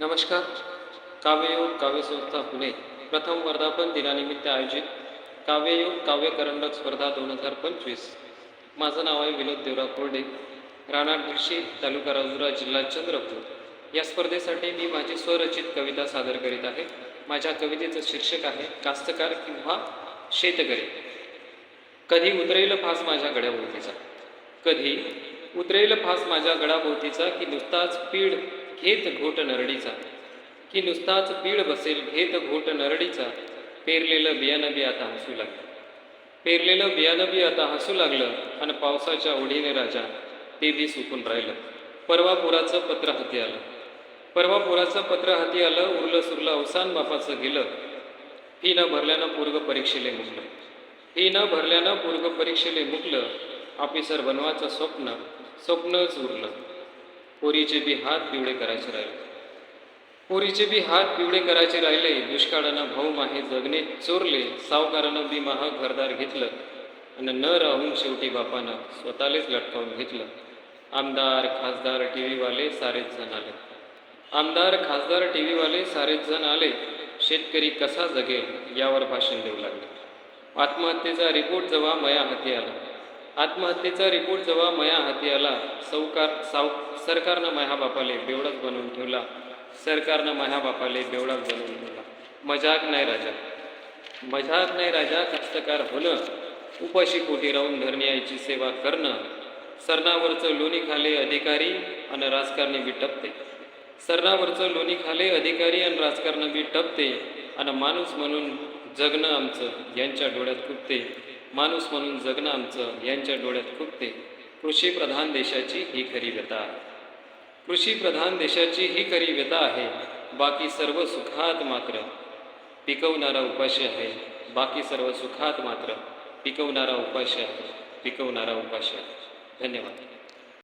नमस्कार. काव्ययोग काव्यसंस्था पुणे. प्रथम वर्धापन दिनानिमित्त आयोजित काव्ययोग काव्यकरंडक स्पर्धा दोन हजार पंचवीस. माझं नाव आहे विनोद देवराव कोरडे. राणा दिडशी तालुका राजुरा जिल्हा चंद्रपूर. या स्पर्धेसाठी मी माझी स्वरचित कविता सादर करीत आहे. माझ्या कवितेचं शीर्षक आहे कास्तकार किंवा शेतकरी. कधी उतरेल फास माझ्या गड्याभोवतीचा. कधी उतरेल फास माझ्या गडाभोवतीचा की नुसताच पीड घेत घोट नरडीचा. की नुसताच पीड बसेल घेत घोट नरडीचा. पेरलेलं बियाणं बी आता हसू लागलं. पेरलेलं बियाणं बी आता हसू लागलं आणि पावसाच्या ओढीने राजा ते बी सुकून राहिलं. परवा पुराचं पत्र हाती आलं. परवा पुराचं पत्र हाती आलं उरलं सुरलं अवसान बापाचं गेलं. फी न भरल्यानं पूर्ग परीक्षेले मुकलं. फी न भरल्यानं पूर्ग परीक्षेले मुकलं. ऑफिसर बनवाचं स्वप्न स्वप्नच उरलं. पोरीचे बी हात पिवळे करायचे राहिले. पोरीचे बी हात पिवळे करायचे राहिले दुष्काळानं भाऊ माहे जगणे चोरले सावकारानं बी महा घरदार घेतलं आणि न राहून शेवटी बापानं स्वतःलेच लटकावून घेतलं. आमदार खासदार टी व्हीवाले सारेच जण आले. आमदार खासदार टी व्हीवाले सारेच जण आले. शेतकरी कसा जगेल यावर भाषण देऊ लागले. आत्महत्येचा रिपोर्ट जेव्हा मया हाती आला. आत्महत्येचा रिपोर्ट जेव्हा मया हाती आला सौकार साव सरकारनं माह्या बापाले बेवडाच बनवून ठेवला. सरकारनं माह्या बापाले बेवडाच बनवून ठेवला. मजाक नाही राजा. मजाक नाही राजा कष्टकार होणं उपाशी पोटी राहून धरण्याची सेवा करणं सरणावरचं लोणी खाले अधिकारी आणि राजकारणी बी टपते सरणावरचं लोणी खाले अधिकारी आणि राजकारण बी टपते आणि माणूस म्हणून जगणं आमचं यांच्या डोळ्यात खुपते माणूस म्हणून जगणं आमचं यांच्या डोळ्यात खुपते कृषीप्रधान देशाची ही खरी व्यथा. आहे कृषीप्रधान देशाची ही खरी व्यथा आहे. बाकी सर्व सुखात मात्र. पिकवणारा उपाशी आहे. बाकी सर्व सुखात मात्र. पिकवणारा उपाशी आहे. पिकवणारा उपाशी आहे. धन्यवाद.